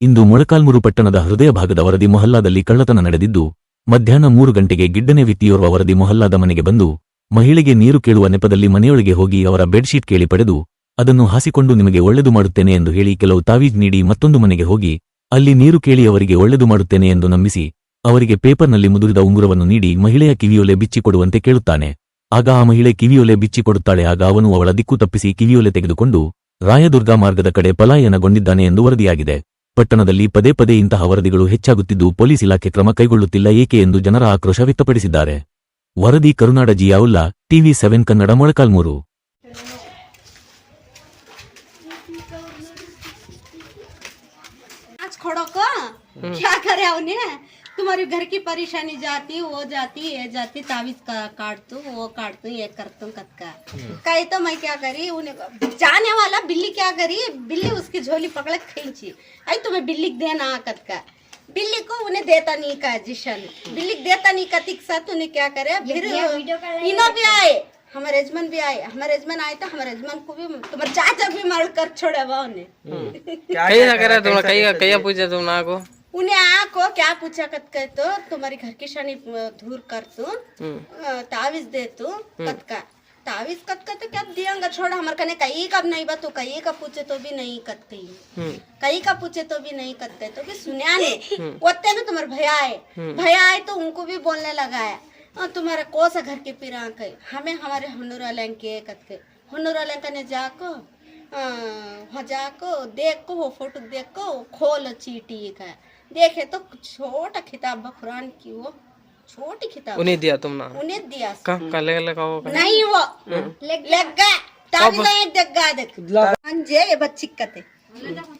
ಇಂದು ಮೊಳಕಾಲ್ಮೂರು ಪಟ್ಟಣದ ಹೃದಯ ಭಾಗದ ವರದಿ ಮೊಹಲ್ಲಾದಲ್ಲಿ ಕಳ್ಳತನ ನಡೆದಿದ್ದು, ಮಧ್ಯಾಹ್ನ ಮೂರು ಗಂಟೆಗೆ ಗಿಡ್ಡನೆ ವ್ಯಕ್ತಿಯೋರ್ವ ವರದಿ ಮೊಹಲ್ಲಾದ ಮನೆಗೆ ಬಂದು, ಮಹಿಳೆಗೆ ನೀರು ಕೇಳುವ ನೆಪದಲ್ಲಿ ಮನೆಯೊಳಗೆ ಹೋಗಿ ಅವರ ಬೆಡ್ಶೀಟ್ ಕೇಳಿ ಪಡೆದು, ಅದನ್ನು ಹಾಸಿಕೊಂಡು ನಿಮಗೆ ಒಳ್ಳೆದು ಮಾಡುತ್ತೇನೆ ಎಂದು ಹೇಳಿ ಕೆಲವು ತಾವೀಜ್ ನೀಡಿ ಮತ್ತೊಂದು ಮನೆಗೆ ಹೋಗಿ, ಅಲ್ಲಿ ನೀರು ಕೇಳಿ ಅವರಿಗೆ ಒಳ್ಳೆದು ಮಾಡುತ್ತೇನೆ ಎಂದು ನಂಬಿಸಿ, ಅವರಿಗೆ ಪೇಪರ್ನಲ್ಲಿ ಮುದುರಿದ ಉಂಗುರವನ್ನು ನೀಡಿ ಮಹಿಳೆಯ ಕಿವಿಯೊಲೆ ಬಿಚ್ಚಿಕೊಡುವಂತೆ ಕೇಳುತ್ತಾನೆ. ಆಗ ಆ ಮಹಿಳೆ ಕಿವಿಯೊಲೆ ಬಿಚ್ಚಿಕೊಡುತ್ತಾಳೆ, ಆಗ ಅವನು ಅವಳ ದಿಕ್ಕು ತಪ್ಪಿಸಿ ಕಿವಿಯೊಲೆ ತೆಗೆದುಕೊಂಡು, ರಾಯದುರ್ಗ ಮಾರ್ಗದ ಕಡೆ ಪಲಾಯನಗೊಂಡಿದ್ದಾನೆ ಎಂದು ವರದಿಯಾಗಿದೆ. ಪಟ್ಟಣದಲ್ಲಿ ಪದೇ ಪದೇ ಇಂತಹ ವರದಿಗಳು ಹೆಚ್ಚಾಗುತ್ತಿದ್ದು ಪೊಲೀಸ್ ಇಲಾಖೆ ಕ್ರಮ ಕೈಗೊಳ್ಳುತ್ತಿಲ್ಲ ಏಕೆ ಎಂದು ಜನರ ಆಕ್ರೋಶ ವ್ಯಕ್ತಪಡಿಸಿದ್ದಾರೆ. ವರದಿ ಕರುನಾಡ ಜಿಯಾವುಲ್ಲಾ ಟಿವಿ ಸೆವೆನ್ ಕನ್ನಡ ಮೊಳಕಾಲ್ಮೂರು. तुम्हारे घर की परेशानी जाती वो जाती ये जाती तावीज का काट तू वो काट तू ये कर तू कतका हम्म। कहे तो मैं क्या करी उन्हें जाने वाला बिल्ली क्या करी बिल्ली उसकी झोली पकड़ खींची। आई तुम्हें बिल्ली देना कतका बिल्ली को उन्हें देता नहीं का जिशन। बिल्ली देता नहीं का तिक साथ तो उन्हें क्या करे फिर इनो भी आए हमारे यजमान भी आए हमारे यजमान आए तो हमारे यजमान को भी तुम्हारे चाचा भी मार कर छोड़ा हुआ उन्हें। हम्म। क्या ना करे तुम कहीं कहीं पूछे तुम ना को। उन्हें पुणे ಹಾಕೋ ಕ್ಯಾಪ್ ಹುಚ್ಚಾಕತ್ಕಾಯ್ತು ತುಮರಿ ಘರ್ಕಿಶಾಣಿ ಧೂರ್ ಕರ್ತು तावीज देतो कतका तावीज कर तो क्या दियांगा? छोड़ हमारे कने कहीं कब नहीं बात तो कहीं का पूछे तो भी नहीं कतकई हम्म। कहीं का पूछे तो भी नहीं कतकई तो भी सुना ने। वत्ते ना तो तुम्हारे भैया आए। भैया आए तो उनको भी बोलने लगाया और तुम्हारा कोसा घर के पिरा हमें हमारे हनुरा लैंग के कतके हनुरा लैंग ने जाको? अ, वहाँ जाको देखो वो फ़ोटो देखो खोल चीटी का। देखे तो छोटा किताब बा कुरान की वो। छोटी किताब उन्हें दिया तुम ना? उन्हें दिया। कहाँ कल कल का वो नहीं वो। लग। गया ताबी गए जग गया देख अंजे ये बच्ची कते।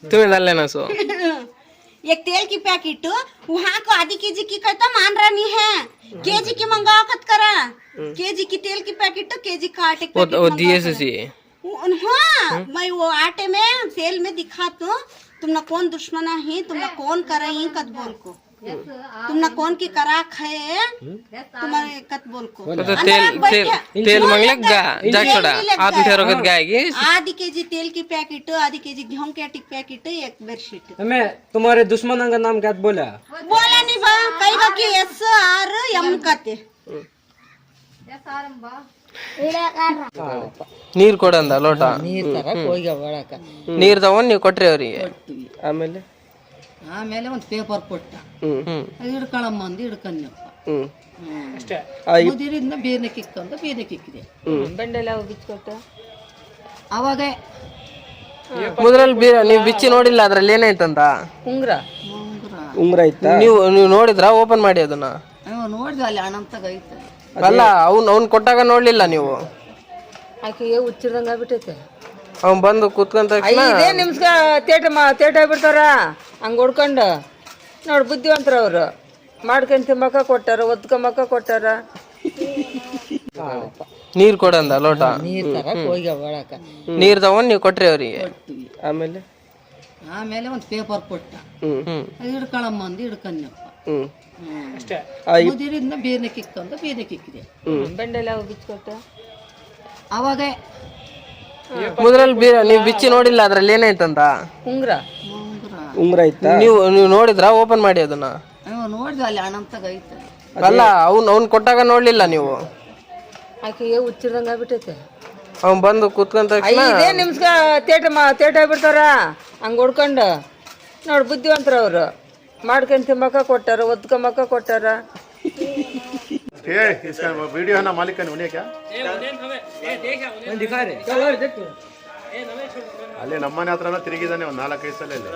तुम्हें डाल लेना सो। एक तेल की पैकेट वहाँ को आधी केजी की कहता मान रहा नहीं है। केजी की मंगाओ कत करा केजी की तेल की पैकेट तो केजी का आटे की वो दिए। से हाँ मैं वो आटे में तेल में दिखा तो तुमने कौन दुश्मना है? तुमने कौन करा ही कत बोल को? तुमने कौन की करा। खाए तुम्हारे कत बोल। को तो तेल तेल तेल वो मंग लग लग गया गया। जा तेल छोड़ा। आप। ठहरो कत गाएगी। आधी केजी तेल की पैकेट आधी केजी गेहूँ के आटे की पैकेट एक बेडशीट। हमें तुम्हारे दुश्मन का नाम क्या बोला? बोला नहीं बा। कई बा की एस आर एम कते ನೀರ್ ಕೊಡಂದ ಲೋಟ? ನೀರ್ ತರಕ್ ತಗೊಂಡ್ ಕೊಟ್ರಿ ಅವ್ರಿಗೆ. ಆಮೇಲೆ? ಆಮೇಲೆ ಒಂದ್ ಪೇಪರ್ ಕೊಟ್ಟ. ಅದು ಹಿಡ್ಕೊಳಮ್ಮ ಅಂದು ಹಿಡ್ಕೊಂಡ್ನಪ್ಪ ಮುದಿರಿಂದ ಬೀರ್ನ ಕಿಕ್ಕಂದು ಬೀರ್ನ ಕಿಕ್ಕಿದೆ. ಬಂಡೆಲ್ಲ ಬಿಚ್ಕೊಟ್ಟ ಅವಾಗ ಮೊದಲಲ್ಲಿ ಬೀರ ನೀವು ಬಿಚ್ಚಿ ನೋಡಿಲ್ಲ ಅದ್ರಲ್ಲಿ ಏನಾಯ್ತಂತ ಉಂಗ್ರ. ಉಂಗ್ರ. ಇತ್ತ ನೀವು ನೀವು ನೋಡಿದ್ರ? ಓಪನ್ ಮಾಡಿ ಅದನ್ನ? ನೋಡಿದ ಅಲ್ಲಿ ಅಣ್ಣಂತಾಗೈತೆ ಅಲ್ಲ ಅವ್ನು ಅವ್ನು ಕೊಟ್ಟಾಗ ನೋಡ್ಲಿಲ್ಲ ನೀವು. ಆಕೆಗೆ ಹುಚ್ಚಿರ್ದಂಗ ಆಗ್ಬಿಟ್ಟೈತೆ. ಅವ್ನು ಬಂದು ಕುತ್ಕೊಂತ ಐದೇ ನಿಮಿಷ ತೇಟ ಮಾ ತೇಟ ಆಗ್ಬಿಡ್ತಾರ? ಹಂಗೆ ಹೊಡ್ಕೊಂಡು. ನೋಡಿ ಬುದ್ಧಿವಂತರ ಅವರು. ಮಾಡ್ಕೊಂಡು ತಿಂಬಕ ಕೊಟ್ಟಾರ ಒದ್ಕೊಂಬಕ ಕೊಟ್ಟಾರ. ನೀರ್ ಕೊಡಂದ ಲೋಟ? ನೀರ್ ತರಕ್ ಹೋಗಿ ಒಳಕ ನೀರ್ ತಗೊಂಡ್ ನೀವು ಕೊಟ್ರಿ ಅವ್ರಿಗೆ. ಆಮೇಲೆ? ಆಮೇಲೆ ಒಂದು ಪೇಪರ್ ಕೊಟ್ಟ. ಅದು ಹಿಡ್ಕೊಳಮ್ಮ ಅಂದು ಹ್ಞೂ ಅಷ್ಟೇ. ಮುದಿರಿಂದ ಬೇನೆ ಕಿತ್ತು ಅಂತ ಬೇನೆ ಕಿಕ್ಕಿದೆ. ಬಂಡೆಲ್ಲ ಬಿಚ್ಕೊಟ್ಟು ಆವಾಗ ಮೊದಲಲ್ಲಿ ಬೀರ ಬಿಚ್ಚಿ ನೋಡಿಲ್ಲ ಅದ್ರಲ್ಲಿ ಏನಾಯ್ತಂತ ಉಂಗ್ರ. ಉಂಗ್ರ. ಇತ್ತು ನೀವು ನೀವು ನೋಡಿದ್ರಾ? ಓಪನ್ ಮಾಡಿ ಅದನ್ನ. ಅಯ್ಯೋ ಅಲ್ಲಿ ಅಣ್ಣಂತಾಗ ಐತೆ. ಅಲ್ಲ ಅವ್ನು ಅವ್ನು ಕೊಟ್ಟಾಗ ನೋಡಲಿಲ್ಲ ನೀವು. ಆಕೆಗೆ ಹುಚ್ಚಿರ್ದಂಗೆ ಆಗ್ಬಿಟ್ಟೈತೆ. ಅವನು ಬಂದು ಕೂತ್ಕೊಂತ ತಕ್ಷಣ ಇದೇ ನಿಮ್ಸ್ಕ ತೇಟ ಮಾ ತೇಟ ಆಗ್ಬಿಡ್ತಾರ ಹಂಗೆ ಹೊಡ್ಕೊಂಡು. ನೋಡಿ ಬುದ್ಧಿವಂತರ ಅವರು. ಮಾಡ್ಕೊಂಡು ತಿಂಬಕ ಕೊಟ್ಟಾರ ಒದ್ಕೊಂಬಕ ಕೊಟ್ಟಾರ ये इसका वीडियो है ना मालिक का उन्हें क्या दिखा रहे चलो देखो ಅಲ್ಲೇ ನಮ್ಮನೆ ಹತ್ರನ ತಿರುಗಿದಾನೆ ಒಂದು ನಾಲ್ಕೈದು ಸಲ ಇಲ್ಲಿ